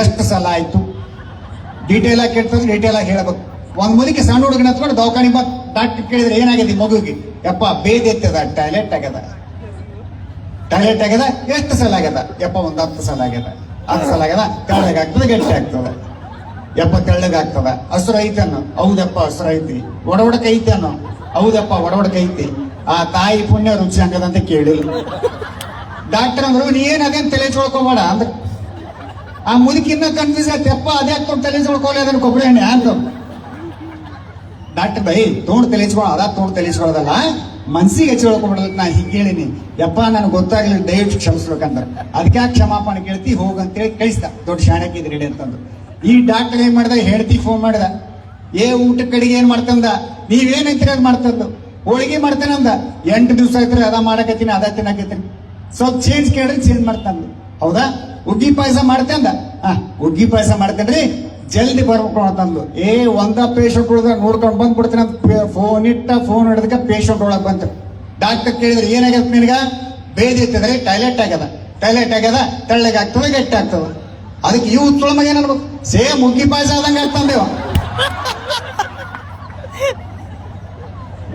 ಎಷ್ಟು ಸಲ ಆಯ್ತು? ಡೀಟೇಲ್ ಆಗಿ ಕೇಳ್ತಾರೆ ಡೀಟೇಲ್ ಆಗಿ ಹೇಳಬೇಕು. ಒಂದು ಮುದುಕಿ ಸಣ್ಣ ಹುಡುಗನ ಹತ್ಕೊಂಡು ದವಾಖಾನೆ ಬಾ ಡಾಕ್ಟರ್ ಕೇಳಿದ್ರೆ ಏನಾಗಿದೆ ಮಗುಗೆ ಯಪ್ಪ, ಬೇದಿ ಎತ್ತದ ಟಾಯ್ಲೆಟ್ ಆಗ್ಯದ. ಟಾಯ್ಲೆಟ್ ಆಗ್ಯದ, ಎಷ್ಟು ಸಲ ಆಗ್ಯದ? ಯಪ್ಪ, ಒಂದು ಹತ್ತು ಸಲ ಆಗ್ಯದ. ಹತ್ತು ಸಲ ಆಗ್ಯದ ತೆಳ್ಳಗಾಗ್ತದೆ ಗಟ್ಟಿ ಆಗ್ತದ. ಯಪ್ಪ, ತೆಳ್ಳಗೆ ಆಗ್ತದ. ಹಸ್ರು ಐತೆ ಅನ್ನೋ. ಹೌದಪ್ಪ, ಹಸ್ರು ಐತಿ. ಒಡವಡಕ ಐತೆ ಅನ್ನೋ. ಹೌದಪ್ಪ, ಒಡವಡಕ ಐತಿ. ಆ ತಾಯಿ ಪುಣ್ಯ ರುಚಿ ಹಂಗದ ಅಂತ ಕೇಳಿ. ಡಾಕ್ಟರ್ ಅಂದ್ರು, ನೀ ಏನ್ ಅದೇನ್ ತಲೆ ಚೊಳ್ಕೊಬೇಡ ಅಂದ್ರೆ ಆ ಮುದುಕಿನ್ನ ಕನ್ಫ್ಯೂಸ್ ಆಯ್ತು ಯಪ್ಪ ಅದೇ ಹಾಕೊಂಡು ತಲೆ ಚೊಳ್ಕೊಲ್ಲ ಅದನ್ನ ಕೊಬ್ಬರಿ ಎಣ್ಣೆ ಅಂತ ಡಾಕ್ಟರ್ ಬೈ, ತೋಡ್ ತಲೆಸ್ಕೊಳ್ಳೋ ಅದ ತೋಡ್ ತಲೆಸ್ಕೊಳ್ಳೋದಲ್ಲ ಮನ್ಸಿಗೆ ಹಚ್ಕೊಳ್ಕೊಬಿಡೋದು ನಾ ಹಿಂಗೆ ಹೇಳಿನಿ. ಯಪ್ಪ, ನನಗೆ ಗೊತ್ತಾಗ್ಲಿಲ್ಲ ದಯವಿಟ್ಟು ಕ್ಷಮಿಸ್ಬೇಕಂದ್ರೆ. ಅದಕ್ಕೆ ಕ್ಷಮಾಪಣೆ ಕೇಳ್ತಿ? ಹೋಗು ಅಂತೇಳಿ ಕಳಿಸ್ದ. ದೊಡ್ಡ ಶಾಣಕ್ಕಿದ್ ರೆಡಿ ಅಂತಂದು. ಈ ಡಾಕ್ಟರ್ ಏನ್ ಮಾಡ್ದ? ಹೇಳ್ತಿ ಫೋನ್ ಮಾಡ್ದ. ಏ ಊಟ ಕಡೆಗೆ ಏನ್ ಮಾಡ್ತಂದ? ನೀವೇನಂತೀರ ಅದ್ ಮಾಡ್ತಂದು? ಹೋಳಿಗೆ ಮಾಡ್ತೇನಂದ ಎಂಟು ದಿವಸ ಆಯ್ತು ಅದ ಮಾಡಕತ್ತೀನಿ, ಅದ ತಿನ್ನಕತ್ತೀನಿ. ಸ್ವಲ್ಪ ಚೇಂಜ್ ಕೇಳಿದ್ರೆ ಚೇಂಜ್ ಮಾಡ್ತಂದು. ಹೌದಾ? ಉಗ್ಗಿ ಪಾಯಸ ಮಾಡ್ತೇಂದ ಹಾ ಉಗ್ಗಿ ಪಾಯಸ ಮಾಡ್ತೇನ್ರಿ ಜಲ್ದಿ ಬರ್ಬೇಕು ಅಂತಂದು ಏ ಒಂದ ಪೇಷಂಟ್ ಉಳ್ದ ಬಂದ್ ಬಂದ್ಬಿಡ್ತೀನಿ ಅಂತ ಫೋನ್ ಇಟ್ಟ ಫೋನ್ ಹಿಡಿದಕ್ಕೆ ಪೇಷಂಟ್ ಒಳಗ್ ಬಂತು. ಡಾಕ್ಟರ್ ಕೇಳಿದ್ರೆ ಏನಾಗತ್ತೆ ನಿನಗ? ಬೇದಿ ಇತ್ತಂದ್ರೆ ಟಾಯ್ಲೆಟ್ ಆಗ್ಯದ. ಟಾಯ್ಲೆಟ್ ಆಗ್ಯದ ತೆಳ್ಳಗೆ ಆಗ್ತದೆ ಗಟ್ಟಿ ಆಗ್ತದ. ಅದಕ್ಕೆ ಇವು ಉತ್ತಳ ಮಗ ಏನ್ ಅನ್ಬೇಕು? ಸೇಮ್ ಉಗ್ಗಿ ಪಾಯಸ ಆದಂಗ ಆಗ್ತಂದೇವ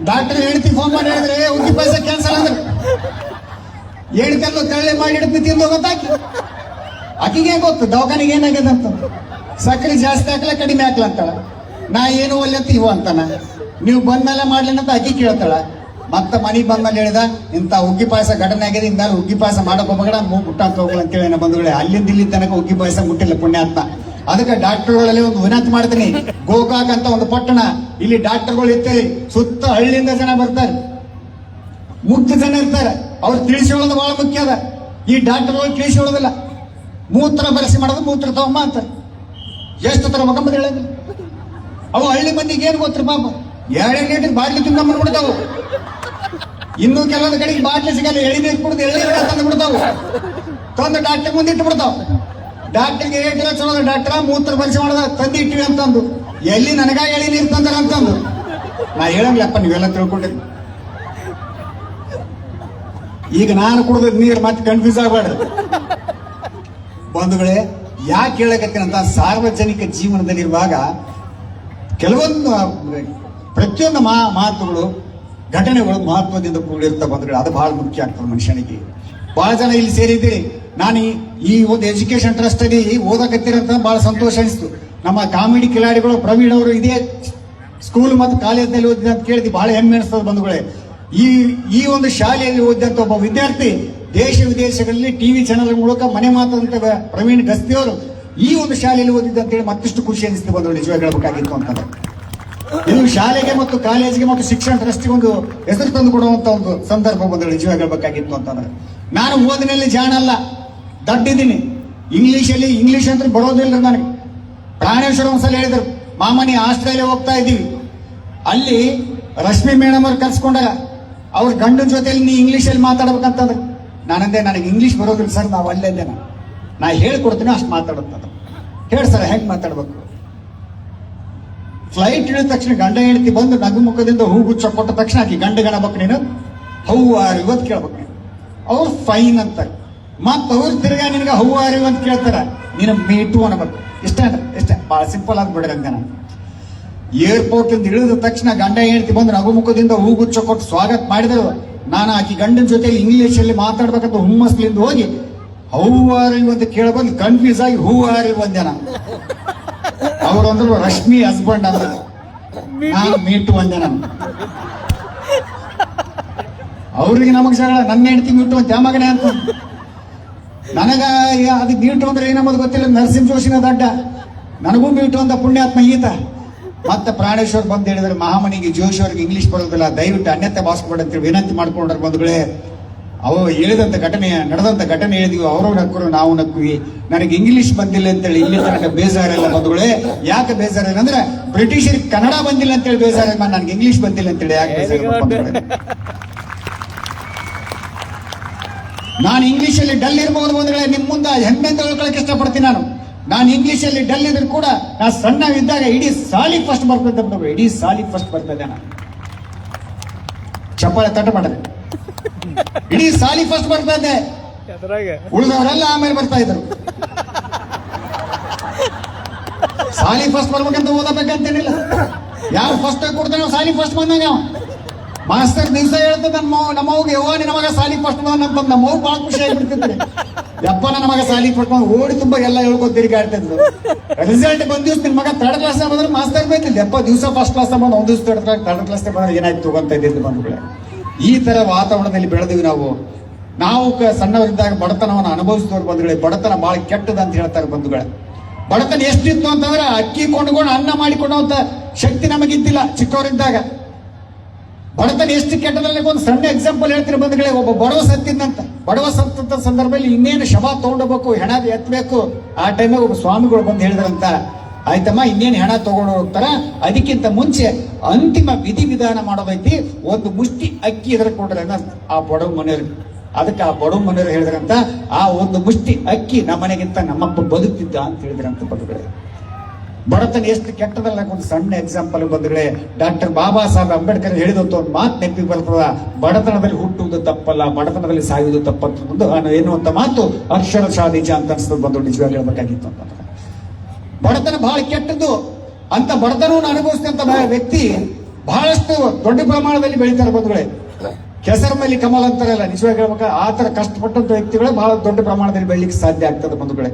ಡಾಕ್ಟರ್ ಹೇಳ್ತಿ ಫೋನ್ ಮಾಡಿ ಹೇಳಿದ್ರೆ ಏ, ಉಗ್ಗಿ ಪಾಯಸ ಕ್ಯಾನ್ಸಲ್ ಅಂದ್ರೆ ಹೇಳ್ತಲ್ಲ ತಳ್ಳೆ ಮಾಡಿ ಇಡ್ತಿ ತಿಂದು ಗೊತ್ತಾಕಿ ಆಕಿಗೆ ಗೊತ್ತು? ದವಾಖಾನಿಗೆ ಏನಾಗ್ಯದ ಅಂತ? ಸಕ್ಕರೆ ಜಾಸ್ತಿ ಹಾಕ್ಲ, ಕಡಿಮೆ ಹಾಕ್ಲ ಅಂತಾಳ. ನಾ ಏನು ಒಲ್ಲತ್ತ ಇವ ಅಂತಾನ. ನೀವು ಬಂದ್ಮೇಲೆ ಮಾಡ್ಲೇನ ಅಂತ ಆಕಿ ಕೇಳ್ತಾಳ. ಮತ್ತ ಮನಿ ಬಂದ್ಮೇಲೆ ಹೇಳಿದ ಇಂತ ಉಗ್ಗಿ ಪಾಯಸ ಘಟನೆ ಆಗಿದೆ ಇಂದ ಉಗ್ಗಿ ಪಾಯಸ ಮಾಡಕ್ ಹೋಗ್ಬೇಡ ಮೂಗ್ ಮುಟ್ಟ ಅಂತ ಹೋಗ್ಲ ಅಂತೇಳಿ ಬಂಧುಗಳೇ ಅಲ್ಲಿಂದ ಇಲ್ಲಿ ತನಕ ಉಗ್ಗಿ ಪಾಯಸ ಮುಟ್ಟಿಲ್ಲ ಪುಣ್ಯಾತ್ಮ. ಅದಕ್ಕೆ ಡಾಕ್ಟರ್ಗಳಲ್ಲಿ ಒಂದು ವಿನಂತಿ ಮಾಡ್ತೀನಿ. ಗೋಕಾಕ್ ಅಂತ ಒಂದು ಪಟ್ಟಣ, ಇಲ್ಲಿ ಡಾಕ್ಟರ್ಗಳು ಇರ್ತಾರೆ. ಸುತ್ತ ಹಳ್ಳಿಯಿಂದ ಜನ ಬರ್ತಾರೆ. ಮುಗ್ಧ ಜನ ಇರ್ತಾರೆ. ಅವ್ರು ತಿಳಿಸಿಕೊಳ್ಳೋದು ಬಹಳ ಮುಖ್ಯ ಅದ. ಈ ಡಾಕ್ಟರ್ಗಳು ತಿಳಿಸಿಕೊಳ್ಳೋದಿಲ್ಲ ಮೂತ್ರ ಬರೆಸಿ ಮಾಡೋದು ಮೂತ್ರ ತಗೊಂಬ ಅಂತ. ಎಷ್ಟು ತರ ಮಗಂಬದ ಹೇಳಿದ್ರು ಅವು ಹಳ್ಳಿ ಮಂದಿಗೆ ಏನು ಗೊತ್ತರ ಪಾಪ? ಎರಡೇ ಲೀಟರ್ ಬಾಟ್ಲಿ ತುಂಬ ಬಿಡ್ತಾವು. ಇನ್ನು ಕೆಲವೊಂದು ಕಡೆಗೆ ಬಾಟ್ಲಿ ಸಿಗಲ್ಲ, ಎಳಿ ನೀರು ಕುಡಿದು ನೀರು ತಂದು ಬಿಡ್ತಾವು. ತಂದು ಡಾಕ್ಟರ್ ಮುಂದೆ ಇಟ್ಟು ಬಿಡ್ತಾವ. ಡಾಕ್ಟರ್ಗೆ ಏಟಿಲ್ಲ ಚಲೋ ಡಾಕ್ಟರ್, ಮೂತ್ರ ಬರೆಸಿ ಮಾಡ್ದ ತಂದು ಇಟ್ಟಿವಿ ಅಂತಂದು. ಎಲ್ಲಿ ನನಗ ಎಳಿ ನೀರು ತಂದ್ರ ಅಂತಂದು. ನಾ ಹೇಳಂಗಿಲ್ಲಪ್ಪ, ನೀವೆಲ್ಲ ತಿಳ್ಕೊಂಡಿರಿ. ಈಗ ನಾನು ಕುಡಿದ ನೀರು ಮತ್ತೆ ಕನ್ಫ್ಯೂಸ್ ಆಗಬೇಡ ಬಂಧುಗಳೇ, ಯಾಕೆ ಹೇಳಕತ್ತೀನಂತ ಸಾರ್ವಜನಿಕ ಜೀವನದಲ್ಲಿರುವಾಗ ಕೆಲವೊಂದು ಪ್ರತಿಯೊಂದು ಮಾ, ಮಾತುಗಳು, ಘಟನೆಗಳು ಮಹತ್ವದಿಂದ ಕೂಡಿರ್ತಾ ಬಂಧುಗಳು, ಅದು ಬಹಳ ಮುಖ್ಯ ಆಗ್ತದೆ ಮನುಷ್ಯನಿಗೆ. ಬಹಳ ಜನ ಇಲ್ಲಿ ಸೇರಿದ್ದೀರಿ. ನಾನು ಈ- ಈ ಒಂದು ಎಜುಕೇಶನ್ ಟ್ರಸ್ಟ್ ಅಲ್ಲಿ ಓದಕತ್ತಿರಂತ ಬಹಳ ಸಂತೋಷ ಅನಿಸ್ತು. ನಮ್ಮ ಕಾಮಿಡಿ ಕಿಲಾಡಿಗಳು, ಪ್ರವೀಣ್ ಅವರು ಇದೇ ಸ್ಕೂಲ್ ಮತ್ತು ಕಾಲೇಜ್ನಲ್ಲಿ ಓದಿದ ಅಂತ ಕೇಳಿದ್ವಿ ಬಹಳ ಹೆಮ್ಮೆ ಅನಿಸ್ತದೆ ಬಂಧುಗಳೇ. ಈ ಈ ಒಂದು ಶಾಲೆಯಲ್ಲಿ ಓದಿದಂತ ಒಬ್ಬ ವಿದ್ಯಾರ್ಥಿ ದೇಶ ವಿದೇಶಗಳಲ್ಲಿ ಟಿವಿ ಚಾನೆಲ್ ಮೂಲಕ ಮನೆ ಮಾತಂತ ಪ್ರವೀಣ್ ಗಸ್ತಿ ಅವರು ಈ ಒಂದು ಶಾಲೆಯಲ್ಲಿ ಓದಿದ್ದ ಅಂತ ಹೇಳಿ ಮತ್ತಷ್ಟು ಖುಷಿ ಅನಿಸ್ತು ಬಂದು ನಿಜವಾಗಿ ಹೇಳ್ಬೇಕಾಗಿತ್ತು ಅಂತಂದ್ರೆ ಇದು ಶಾಲೆಗೆ ಮತ್ತು ಕಾಲೇಜಿಗೆ ಮತ್ತು ಶಿಕ್ಷಣ ಟ್ರಸ್ಟಿಗೆ ಒಂದು ಹೆಸರು ತಂದು ಕೊಡುವಂತ ಒಂದು ಸಂದರ್ಭ ಬಂದು ನಿಜವಾಗಿ ಹೇಳ್ಬೇಕಾಗಿತ್ತು ಅಂತಂದ್ರೆ ನಾನು ಓದಿನಲ್ಲಿ ಜಾಣ ಅಲ್ಲ, ದಡ್ಡಿದ್ದೀನಿ. ಇಂಗ್ಲಿಷಲ್ಲಿ ಇಂಗ್ಲಿಷ್ ಅಂತ ಬರೋದಿಲ್ಲ ನನಗೆ. ಪ್ರಾಣೇಶ್ವರ ಒಂದ್ಸಲ ಹೇಳಿದ್ರು ಮಾಮನಿ ಆಸ್ಟ್ರೇಲಿಯಾ ಹೋಗ್ತಾ ಇದ್ದೀವಿ. ಅಲ್ಲಿ ರಶ್ಮಿ ಮೇಡಮ್ ಅವ್ರು ಕರ್ಸ್ಕೊಂಡಾಗ ಅವ್ರ ಗಂಡನ ಜೊತೆಯಲ್ಲಿ ನೀ ಇಂಗ್ಲೀಷಲ್ಲಿ ಮಾತಾಡ್ಬೇಕಂತಂದ್ರೆ. ನಾನಂದೆ ನನಗೆ ಇಂಗ್ಲಿಷ್ ಬರೋದಿಲ್ಲ ಸರ್ ನಾವು ಅಲ್ಲೇ ನಾನು ನಾ ಹೇಳ್ಕೊಡ್ತೀನಿ ಅಷ್ಟು ಮಾತಾಡುತ್ತದ ಹೇಳಿ ಸರ್, ಹೆಂಗೆ ಮಾತಾಡ್ಬೇಕು? ಫ್ಲೈಟ್ ಇಳಿದ ತಕ್ಷಣ ಗಂಡ ಹೆಂಡತಿ ಬಂದು ನಗು ಮುಖದಿಂದ ಹೂಗುಚ್ಚ ಕೊಟ್ಟ ತಕ್ಷಣ ಆಕೆ ಗಂಡ ಬಕ್ ನೀನು? ಹೌ ಆರ್ ಅಂತ ಕೇಳ್ಬೇಕು ನೀನು. ಅವ್ರು ಫೈನ್ ಅಂತ ಮತ್ತ ಅವ್ರು ತಿರ್ಗಾ ನಿನಗೆ ಹೌ ಆರ್ ಅಂತ ಕೇಳ್ತಾರ. ನೀನು ಮೀಟು ಅನ್ನಬೇಕು ಇಷ್ಟ ಇಷ್ಟ. ಭಾಳ ಸಿಂಪಲ್ ಆಗ್ಬಿಡ್ರಿ ಅಂತ ನಾನು ಏರ್ಪೋರ್ಟ್ ಇಂದ ಇಳಿದ ತಕ್ಷಣ ಗಂಡ ಹೆಂಡತಿ ಬಂದು ನಗು ಮುಖದಿಂದ ಹೂಗುಚ್ಚ ಕೊಟ್ಟು ಸ್ವಾಗತ ಮಾಡಿದರು. ನಾನು ಆಕಿ ಗಂಡನ ಜೊತೆ ಇಂಗ್ಲಿಷ್ ಅಲ್ಲಿ ಮಾತಾಡ್ಬೇಕಂತ ಹುಮ್ಮಸ್ಲಿಂದ ಹೋಗಿ ಹೌ ಆರ್ ಯು ಅಂತ ಕೇಳಬಂದು ಕನ್ಫ್ಯೂಸ್ ಆಗಿ ಹೂ ಆರ್ ಯು ಅಂದೆ ನಾನು ಅವ್ರು ರಶ್ಮಿ ಹಸ್ಬೆಂಡ್ ಅಂದ್ರೆ. ನಾನು ಮೀಟು ಅಂದೆ ನಾನು ಅವ್ರಿಗೆ ನಮಗೆ ಜಗಳ ನನ್ನ ಹೆಂಡತಿ ಮೀಟು ಅಂತ ಮಗನೇ ಅಂತ. ನನಗ ಅದಕ್ಕೆ ಅದು ಮೀಟು ಅಂದ್ರೆ ಏನಮ್ಮದು ಗೊತ್ತಿಲ್ಲ, ನರಸಿಂಹ ಜೋಶಿನ ದಡ್ಡ. ನನಗೂ ಮೀಟು ಅಂತ ಪುಣ್ಯಾತ್ಮ ಈತ. ಮತ್ತೆ ಪ್ರಾಣೇಶ್ವರ್ ಬಂದು ಹೇಳಿದ್ರೆ ಮಹಾಮನಿಗೆ ಜೋಶಿ ಅವ್ರಿಗೆ ಇಂಗ್ಲಿಷ್ ಬರೋದಿಲ್ಲ, ದಯವಿಟ್ಟು ಅನ್ಯತೆ ಭಾಷೆ ಅಂತೇಳಿ ವಿನಂತಿ ಮಾಡ್ಕೊಂಡ್ರೆ ಬಂಧುಗಳೇ. ಅವ ಹೇಳಿದಂತ ಘಟನೆ, ನಡೆದಂತ ಘಟನೆ ಹೇಳಿದ್ವಿ, ಅವರು ನಕ್ಕರು ನಾವು ನಕ್ವಿ. ನನಗೆ ಇಂಗ್ಲಿಷ್ ಬಂದಿಲ್ಲ ಅಂತೇಳಿ ಇಲ್ಲಿ ತನಕ ಬೇಜಾರಿಲ್ಲ ಬಂಧುಗಳೇ. ಯಾಕೆ ಬೇಜಾರಿಲ್ಲ ಅಂದ್ರೆ ಬ್ರಿಟಿಷರಿಗೆ ಕನ್ನಡ ಬಂದಿಲ್ಲ ಅಂತೇಳಿ ಬೇಜಾರಿಲ್ಲ ನನಗೆ ಇಂಗ್ಲಿಷ್ ಬಂದಿಲ್ಲ ಅಂತೇಳಿ ಯಾಕೆ ಬೇಜಾರಿಲ್ಲ? ನಾನು ಇಂಗ್ಲಿಷ್ ಅಲ್ಲಿ ಡಲ್ ಇರ್ಬೋದು ಬಂಧುಗಳೇ, ನಿಮ್ಮ ಮುಂದೆ ಹೆಮ್ಮೆ ಅಂತ ಇಷ್ಟಪಡ್ತೀನಿ ನಾನು. ನಾನು ಇಂಗ್ಲಿಷ್ ಅಲ್ಲಿ ಡಲ್ ಇದ್ರು ಕೂಡ ನಾ ಸಣ್ಣ ಇದ್ದಾಗ ಇಡೀ ಸಾಲಿ ಫಸ್ಟ್ ಬರ್ತದೆ ಬಿಡು ಇಡೀ ಸಾಲಿ ಫಸ್ಟ್ ಬರ್ತದೆ ನಾನು. ಚಪ್ಪಾಳೆ ತಟ್ಟ ಮಾಡಿದೆ. ಇಡೀ ಸಾಲಿ ಫಸ್ಟ್ ಬರ್ತಾ ಇದ್ದೆ ಉಳಿದವರೆಲ್ಲ ಆಮೇಲೆ ಬರ್ತಾ ಇದ್ರು. ಸಾಲಿ ಫಸ್ಟ್ ಬರ್ಬೇಕಂತ ಓದಬೇಕಂತೇನಿಲ್ಲ. ಯಾರು ಫಸ್ಟ್ ಕೊಡ್ತಾನೆ ಸಾಲಿ ಫಸ್ಟ್ ಬಂದಾಗ ಅವ. ಮಾಸ್ತರ್ ದಿವಸ ಹೇಳ್ತದ ನಮ್ಮ ನಮ್ಮ ಅವ್ಗೆ ಯವ್ವ ನಿನ್ನ ಮಗ ಸಾಲಿ ಫಸ್ಟ್ ಬಂದ ನಮ್ಮ ಭಾಳ ಖುಷಿ ಆಗಿಬಿಡ್ತಿದ್ರಿ ಯಪ್ಪ, ನನ್ನ ಮಗ ಸಾಲಿ ಪಡ್ಕೊಂಡು ಓಡಿ ತುಂಬ ಎಲ್ಲ ಹೇಳ್ಕೊಂಡು ತಿರುಗಾಡ್ತಿದ್ರು ರಿಸಲ್ಟ್ ಬಂದ ದಿವಸ ನಿನ್ ಮಗ ತರ್ಡ್ ಕ್ಲಾಸ್ ಬಂದ್ರೆ ಮಾಸ್ತರ್ ಬೈತಿಲ್ಲ ಯಪ್ಪ, ದಿವಸ ಫಸ್ಟ್ ಕ್ಲಾಸ್ ಬಂದು ಒಂದ್ ದಿವಸ ತರ್ಡ್ ಕ್ಲಾಸ್ ಕ್ಲಾಸ್ ಬಂದ್ರೆ ಏನಾಯ್ತು ತಗೊಂತ ಇದ್ದಿದ್ದು ಬಂಧುಗಳೇ ಈ ತರ ವಾತಾವರಣದಲ್ಲಿ ಬೆಳೆದಿವಿ ನಾವು. ನಾವು ಸಣ್ಣವರಿದ್ದಾಗ ಬಡತನವನ್ನು ಅನುಭವಿಸಿದವ್ರು ಬಂಧುಗಳೇ ಬಡತನ ಬಹಳ ಕೆಟ್ಟದ ಅಂತ ಹೇಳ್ತಾರೆ ಬಂಧುಗಳೇ ಬಡತನ ಎಷ್ಟಿತ್ತು ಅಂತಂದ್ರೆ ಅಕ್ಕಿ ಕೊಂಡ್ಕೊಂಡು ಅನ್ನ ಮಾಡಿಕೊಳ್ಳುವಂತ ಶಕ್ತಿ ನಮಗಿದ್ದಿಲ್ಲ ಚಿಕ್ಕವರಿದ್ದಾಗ. ಬಡತನ ಎಷ್ಟು ಕೆಟ್ಟದಲ್ಲಿ ಒಂದು ಸಣ್ಣ ಎಕ್ಸಾಂಪಲ್ ಹೇಳ್ತೀನಿ ಬಂಧುಗಳೇ, ಒಬ್ಬ ಬಡವ ಸತ್ತಿದ್ದಂತ ಬಡವ ಸತ್ತಂತ ಸಂದರ್ಭದಲ್ಲಿ ಇನ್ನೇನು ಶವ ತಗೊಂಡೋಗ್ಬೇಕು, ಹೆಣ ಎತ್ತಬೇಕು ಆ ಟೈಮ್ ಒಬ್ಬ ಸ್ವಾಮಿಗಳು ಬಂದು ಹೇಳಿದ್ರಂತ. ಆಯ್ತಮ್ಮ, ಇನ್ನೇನು ಹೆಣ ತಗೊಂಡು ಹೋಗ್ತಾರ? ಅದಕ್ಕಿಂತ ಮುಂಚೆ ಅಂತಿಮ ವಿಧಿ ವಿಧಾನ ಮಾಡೋದೈತಿ ಒಂದು ಮುಷ್ಟಿ ಅಕ್ಕಿ ಇದರ ಕೊಡ್ರಿ ಆ ಬಡವ ಮನೆಯವ್ರಿಗೆ. ಅದಕ್ಕೆ ಆ ಬಡವ ಮನೆಯವ್ರು ಹೇಳಿದ್ರಂತ, ಆ ಒಂದು ಮುಷ್ಟಿ ಅಕ್ಕಿ ನಮ್ಮ ಮನೆಗಿಂತ ನಮ್ಮಪ್ಪ ಬದುಕ್ತಿದ್ದ ಅಂತ ಹೇಳಿದ್ರಂತ ಬಂಧುಗಳೇ. ಬಡತನ ಎಷ್ಟು ಕೆಟ್ಟದಲ್ಲ ಒಂದು ಸಣ್ಣ ಎಕ್ಸಾಂಪಲ್ ಬಂದ್ರೆ ಡಾಕ್ಟರ್ ಬಾಬಾ ಸಾಹೇಬ್ ಅಂಬೇಡ್ಕರ್ ಹೇಳಿದಂತ ಒಂದು ಮಾತು ನೆನಪಿಗೆ ಬರ್ತದ. ಬಡತನದಲ್ಲಿ ಹುಟ್ಟುವುದು ತಪ್ಪಲ್ಲ, ಬಡತನದಲ್ಲಿ ಸಾಯುವುದು ತಪ್ಪಂತ ಒಂದು ಎನ್ನುವಂತ ಮಾತು ಅಕ್ಷರಶಃ ನಿಜ ಅಂತ ಅನ್ಸ್ತದೆ ಬಂದು ನಿಜವಾಗಿ ಹೇಳ್ಬೇಕಾಗಿತ್ತು ಅಂತ. ಬಡತನ ಬಹಳ ಕೆಟ್ಟದ್ದು. ಅಂತ ಬಡತನವನ್ನು ಅನುಭವಿಸಿದಂತ ವ್ಯಕ್ತಿ ಬಹಳಷ್ಟು ದೊಡ್ಡ ಪ್ರಮಾಣದಲ್ಲಿ ಬೆಳೀತಾರೆ ಬಂಧುಗಳೇ. ಕೆಸರ ಮೇಲೆ ಕಮಲ್ ಅಂತಾರಲ್ಲ, ನಿಜವಾಗಿ ಹೇಳ್ಬೇಕಾ? ಆ ತರ ಕಷ್ಟಪಟ್ಟಂತ ವ್ಯಕ್ತಿಗಳೇ ಬಹಳ ದೊಡ್ಡ ಪ್ರಮಾಣದಲ್ಲಿ ಬೆಳಿಲಿಕ್ಕೆ ಸಾಧ್ಯ ಆಗ್ತದೆ ಬಂಧುಗಳೇ.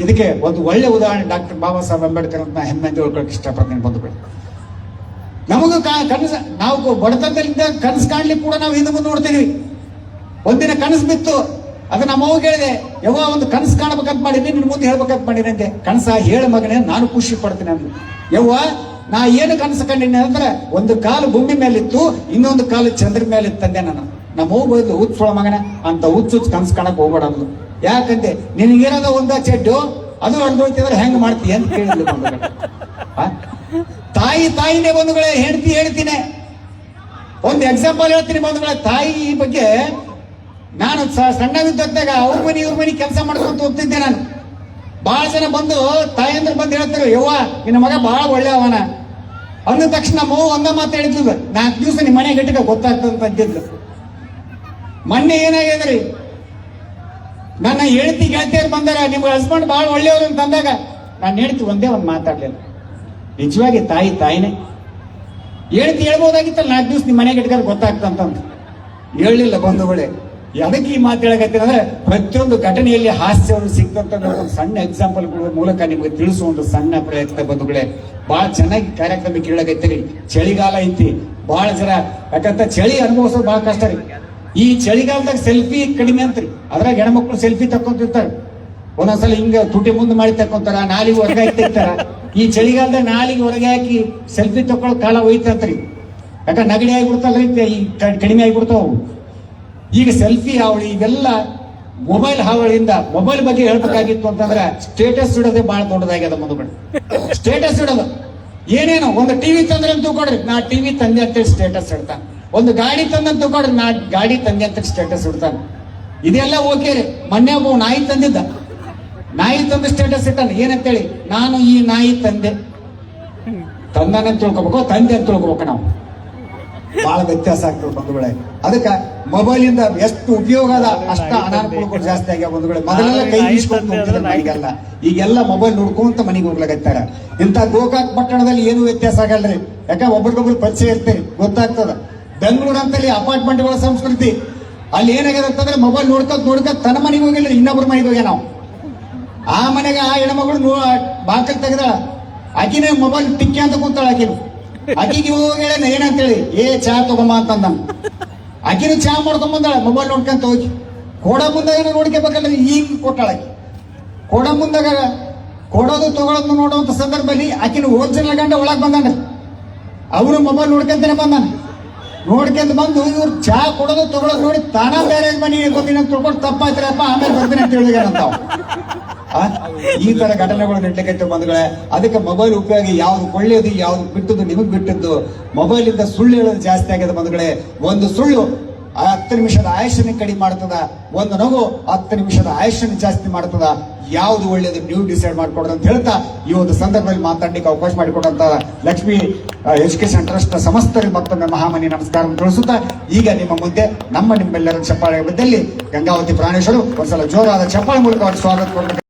ಇದಕ್ಕೆ ಒಂದು ಒಳ್ಳೆ ಉದಾಹರಣೆ ಡಾಕ್ಟರ್ ಬಾಬಾ ಸಾಹೇಬ್ ಅಂಬೇಡ್ಕರ್ ಅಂತ ಹೆಮ್ಮೆ ಅಂತ ಹೇಳ್ಕೊಳಕ್ಕೆ ಇಷ್ಟಪಡ್ತೀನಿ ಬಂಧುಗಳು ನಮಗೂ ಕನಸು ನಾವು ಬಡತನದಲ್ಲಿದ್ದ ಕನಸು ಕಾಣ್ಲಿಕ್ಕೆ ಕೂಡ ನಾವು ಹಿಂದೆ ಮುಂದೆ ನೋಡ್ತೀವಿ. ಒಂದಿನ ಕನಸು ಬಿತ್ತು, ಅದು ನಮ್ಮ ಅವ್ಗೆ ಹೇಳಿದೆ ಯಾವ ಒಂದು ಕನಸು ಕಾಣಬೇಕಂತ ಮಾಡಿದ್ದೀನಿ ನಿನ್ನ ಮುಂದೆ ಹೇಳ್ಬೇಕಂತ ಮಾಡಿದಂತೆ ಕನಸ ಹೇಳ ಮಗನೇ, ನಾನು ಖುಷಿ ಪಡ್ತೀನಿ ಅಂದ್ರೆ ಯವ್ವ, ನಾ ಏನು ಕನಸು ಕಂಡಿನಿ ಅಂದ್ರೆ, ಒಂದು ಕಾಲು ಭೂಮಿ ಮೇಲಿತ್ತು, ಇನ್ನೊಂದು ಕಾಲು ಚಂದ್ರ ಮೇಲೆ ತಂದೆ ನಾನು. ನಮ್ಮ ಹೋಗ್ಬೋದು ಬೈದ್ಲು ಮಗನೇ, ಅಂತ ಹುಚ್ಚು ಕನಸು ಕಾಣಕ್ ಹೋಗ್ಬೇಡ ಅಂದ್ಲು. ಯಾಕಂತೆ? ನಿನಗಿರೋದ ಒಂದ ಚೆಡ್ಡು, ಅದು ಹೊಡೆದೋಯ್ತಿದ್ರೆ ಹೆಂಗ್ ಮಾಡ್ತಿ ಅಂತ ಕೇಳಿದ್ರು? ತಾಯಿ ತಾಯಿನೇ ಬಂಧುಗಳೇ ಹೇಳ್ತಿ ಹೇಳ್ತೀನಿ. ಒಂದು ಎಕ್ಸಾಂಪಲ್ ಹೇಳ್ತೀನಿ ಬಂಧುಗಳೇ, ತಾಯಿ ಬಗ್ಗೆ ನಾನು ಸಣ್ಣದಿದ್ದಾಗ ಅವ್ರ ಮನೆ, ಇವ್ರ ಮನೆ ಕೆಲಸ ಮಾಡ್ಕೊಂತ ಹೋಗ್ತಿದ್ದೆ ನಾನು. ಬಹಳ ಜನ ಬಂದು ತಾಯಿ ಅಂದ್ರೆ ಬಂದು ಹೇಳ್ತಾರೆ, ಯವ್ವ, ನಿನ್ನ ಮಗ ಬಹಳ ಒಳ್ಳೆ ಅವನ ಅಂದ ತಕ್ಷಣ ಮಗು ಒಂದ ಮಾತು ಹೇಳಿದ್ಲು, ನಾಲ್ಕು ದಿವಸ ನಿಮ್ಮ ಮನೆ ಗಟ್ಟಿಗೆ ಗೊತ್ತಾಗ್ತದಂತ ಅಂತಿದ್ಲು ಮೊನ್ನೆ ಏನಾಗ್ಯದ್ರಿ ನನ್ನ ಹೇಳ್ತಿ ಗೆಳತಿಯರು ಬಂದಾರ, ನಿಮ್ಗೆ ಹಸ್ಬೆಂಡ್ ಬಹಳ ಒಳ್ಳೆಯವರು ಅಂತ ಅಂದಾಗ, ನಾನು ಹೇಳ್ತಿ ಒಂದೇ ಒಂದು ಮಾತಾಡ್ಲಿಲ್ಲ. ನಿಜವಾಗಿ ತಾಯಿ ತಾಯಿನೇ. ಹೇಳ್ತಿ ಹೇಳ್ಬೋದಾಗಿತ್ತಲ್ಲ, ನಾಲ್ಕು ದಿವಸ ನಿಮ್ಮ ಮನೆಗೆ ಇಟ್ಕೊಂಡು ಗೊತ್ತಾಗ್ತಂತಂತ ಹೇಳಲಿಲ್ಲ ಬಂಧುಗಳೇ. ಅದಕ್ಕೆ ಈ ಮಾತು ಹೇಳಕತ್ತೀನಿ ಅಂದ್ರೆ, ಪ್ರತಿಯೊಂದು ಘಟನೆಯಲ್ಲಿ ಹಾಸ್ಯವನ್ನು ಸಿಕ್ತಂತ ಒಂದು ಸಣ್ಣ ಎಕ್ಸಾಂಪಲ್ ಮೂಲಕ ನಿಮಗೆ ತಿಳಿಸುವ ಒಂದು ಸಣ್ಣ ಪ್ರಯತ್ನ ಬಂಧುಗಳೇ. ಬಹಳ ಚೆನ್ನಾಗಿ ಕಾರ್ಯಕ್ರಮ ಕೇಳಕತ್ತೀರಿ. ಚಳಿಗಾಲ ಐತಿ. ಬಹಳ ಜನ ಯಾಕಂತ ಚಳಿ ಅನುಭವಿಸೋದು ಬಹಳ ಕಷ್ಟ ರೀ. ಈ ಚಳಿಗಾಲದಾಗ ಸೆಲ್ಫಿ ಕಡಿಮೆ ಅಂತ್ರಿ. ಅದ್ರಾಗ ಹೆಣ್ಮಕ್ಳು ಸೆಲ್ಫಿ ತಕ್ಕೊಂತಿರ್ತಾರೆ. ಒಂದೊಂದ್ಸಲ ಹಿಂಗ ತುಟಿ ಮುಂದೆ ಮಾಡಿ ತಕ್ಕೊಂತಾರ, ನಾಲಿಗೆ ಹೊರಗೆ ತೆಗಿತಾರ ಈ ಚಳಿಗಾಲದಾಗ ನಾಲಿಗೆ ಹೊರಗೆ ಹಾಕಿ ಸೆಲ್ಫಿ ತಕ್ಕೊಳ್ಳೋ ಕಾಲ ಹೋಯ್ತಂತ್ರಿ. ಯಾಕಂದ್ರೆ ನಗಡಿ ಆಗಿಬಿಡ್ತಲ್ರಿ ಈ ಕಡಿಮೆ ಆಗಿಬಿಡ್ತಾವ ಈಗ ಸೆಲ್ಫಿ ಹಾವಳಿ, ಇವೆಲ್ಲ ಮೊಬೈಲ್ ಹಾವಳಿಯಿಂದ, ಮೊಬೈಲ್ ಬಗ್ಗೆ ಹೇಳ್ಬೇಕಾಗಿತ್ತು ಅಂತಂದ್ರೆ ಸ್ಟೇಟಸ್ ಇಡೋದೇ ಬಹಳ ದೊಡ್ಡದಾಗ್ಯದ ಮೊದಲು ಸ್ಟೇಟಸ್ ಇಡೋದು. ಏನೇನು, ಒಂದು ಟಿವಿ ತಂದ್ರೆ ತಿಳ್ಕೊಡ್ರಿ. ನಾ ಟಿವಿ ತಂದೆ ಅಂತೇಳಿ ಸ್ಟೇಟಸ್ ಇಡ್ತಾನೆ ಒಂದು ಗಾಡಿ ತಂದಂತ ತಗೊಂಡ್ರೆ ನಾ ಗಾಡಿ ತಂದೆ ಅಂತ ಸ್ಟೇಟಸ್ ಇಡ್ತಾನೆ. ಇದೆಲ್ಲ ಓಕೆ ರೀ. ಮೊನ್ನೆ ಒಬ್ಬ ನಾಯಿ ತಂದಿದ್ದ. ನಾಯಿ ತಂದು ಸ್ಟೇಟಸ್ ಇಟ್ಟಾನೆ. ಏನಂತೇಳಿ? ನಾನು ಈ ನಾಯಿ ತಂದೆ. ತಂದನಂತ ತಿಳ್ಕೊಬೇಕು ತಂದೆ ಅಂತ ತಿಳ್ಕೊಬೇಕು ನಾವು. ಬಹಳ ವ್ಯತ್ಯಾಸ ಆಗ್ತದೆ ಬಂಧುಗಳೇ ಅದಕ್ಕೆ ಮೊಬೈಲ್ ಇಂದ ಎಷ್ಟು ಉಪಯೋಗ ಅದ ಅಷ್ಟ ಅನಾನುಕೂಲಗಳು ಜಾಸ್ತಿ ಆಗ್ಯಾವ ಬಂಧುಗಳೇ ಮೊದಲೆಲ್ಲ ಕೈ ಇಸ್ಕೊಂಡು ಮನೆಗೆಲ್ಲ ಈಗೆಲ್ಲ ಮೊಬೈಲ್ ನೋಡ್ಕೊಂತ ಮನೆಗೆ ಹೋಗ್ಲಾಗತ್ತಾರ ಇಂಥ ಗೋಕಾಕ್ ಪಟ್ಟಣದಲ್ಲಿ ಏನು ವ್ಯತ್ಯಾಸ ಆಗಲ್ರಿ. ಯಾಕ ಒಬ್ರಿಗೊಬ್ರು ಪರಿಚಯ ಇರ್ತೇವೆ ಗೊತ್ತಾಗ್ತದ. ಬೆಂಗಳೂರು ಅಂತಲ್ಲಿ ಅಪಾರ್ಟ್ಮೆಂಟ್ಗಳ ಸಂಸ್ಕೃತಿ. ಅಲ್ಲಿ ಏನಾಗಿದೆ ಅಂತಂದ್ರೆ ಮೊಬೈಲ್ ನೋಡ್ಕೊತ ನೋಡ್ಕೊತ ತನ್ನ ಮನೆಗೆ ಹೋಗಿಲ್ಲ, ಇನ್ನೊಬ್ರ ಮನೆಗೆ ಹೋಗ್ಯ ನಾವು ಆ ಮನೆಗೆ ಆ ಹೆಣ್ಮಗಳು ಬಾಕಲ್ ತೆಗೆದ ಆಕಿನೇ ಮೊಬೈಲ್ ಟಿಕ್ಕಿ ಅಂತ ಕೂತಾಳ ಆಕಿನು ಆಕಿಗೆ ಅಂತ ಏನಂತೇಳಿ? ಏ, ಚಾ ತಗೊಂಬ ಅಂತಂದ. ಆಕಿನ ಚಾ ಮಾಡ್ಕೊಂಡ್ ಬಂದಾಳ ಮೊಬೈಲ್ ನೋಡ್ಕೊಂತ ಹೋಗಿ. ಕೋಡ ಮುಂದಾಗ ನೋಡ್ಕೋಬೇಕಲ್ಲ ಈಗ ಕೊಟ್ಟಾಳ ಆಕಿ ಕೋಡ ಮುಂದಾಗ ಕೊಡೋದು ತಗೊಳೋದು ನೋಡುವಂತ ಸಂದರ್ಭದಲ್ಲಿ ಆಕಿನ ಓದ್ಸಲ ಗಂಡ ಒಳಗ್ ಬಂದಾನ. ಅವರು ಮೊಬೈಲ್ ನೋಡ್ಕೊಂತಾನೆ ಬಂದಾನ. ನೋಡ್ಕೊಂತ ಬಂದು ಇವ್ರು ಚಾ ಕೊಡೋದು ತಗೊಳೋದು ನೋಡಿ ತಾನ ಬೇರೆ ಮನೆಗೆ ಗೊತ್ತಿನ ತಿಳ್ಕೊಂಡು ತಪ್ಪಾಯ್ತಾರಪ್ಪ ಆಮೇಲೆ ಬರ್ತೀನಿ ಅಂತ ಹೇಳಿದ್ರೆ ಆ? ಈ ತರ ಘಟನೆಗಳು ನಡ್ಲಿಕ್ಕೆ ಬಂಧುಗಳೇ. ಅದಕ್ಕೆ ಮೊಬೈಲ್ ಉಪಯೋಗ ಯಾವ್ದು ಒಳ್ಳೆಯದು ಯಾವ್ದು ಬಿಟ್ಟದ್ದು ನಿಮಗ್ ಬಿಟ್ಟದ್ದು. ಮೊಬೈಲ್ ಇಂದ ಸುಳ್ಳು ಹೇಳೋದು ಜಾಸ್ತಿ ಆಗಿದೆ ಬಂಧುಗಳೇ. ಒಂದು ಸುಳ್ಳು ಆ ಹತ್ತು ನಿಮಿಷದ ಆಯುಷನ್ನು ಕಡಿಮೆ ಮಾಡ್ತದ, ಒಂದು ನಗು ಹತ್ತು ನಿಮಿಷದ ಆಯುಷನ್ ಜಾಸ್ತಿ ಮಾಡ್ತದ. ಯಾವ್ದು ಒಳ್ಳೆಯದು ನೀವು ಡಿಸೈಡ್ ಮಾಡ್ಕೊಡೋದು ಅಂತ ಹೇಳ್ತಾ ಈ ಒಂದು ಸಂದರ್ಭದಲ್ಲಿ ಮಾತಾಡ್ಲಿಕ್ಕೆ ಅವಕಾಶ ಮಾಡಿಕೊಟ್ಟಂತ ಲಕ್ಷ್ಮಿ ಎಜುಕೇಶನ್ ಟ್ರಸ್ಟ್ ಸಮಸ್ತರಿಗೆ ಮತ್ತೊಮ್ಮೆ ಮಹಾಮನಿ ನಮಸ್ಕಾರ ತಿಳಿಸುತ್ತಾ, ಈಗ ನಿಮ್ಮ ಮುಂದೆ ನಮ್ಮ ನಿಮ್ಮೆಲ್ಲರ ಚಪ್ಪಾಳೆ ಮಧ್ಯದಲ್ಲಿ ಗಂಗಾವತಿ ಪ್ರಾಣೇಶ್ವರು, ಒಂದ್ಸಲ ಜೋರಾದ ಚಪ್ಪಾಳೆ ಮೂಲಕ ಸ್ವಾಗತ ಕೊಡಬೇಕು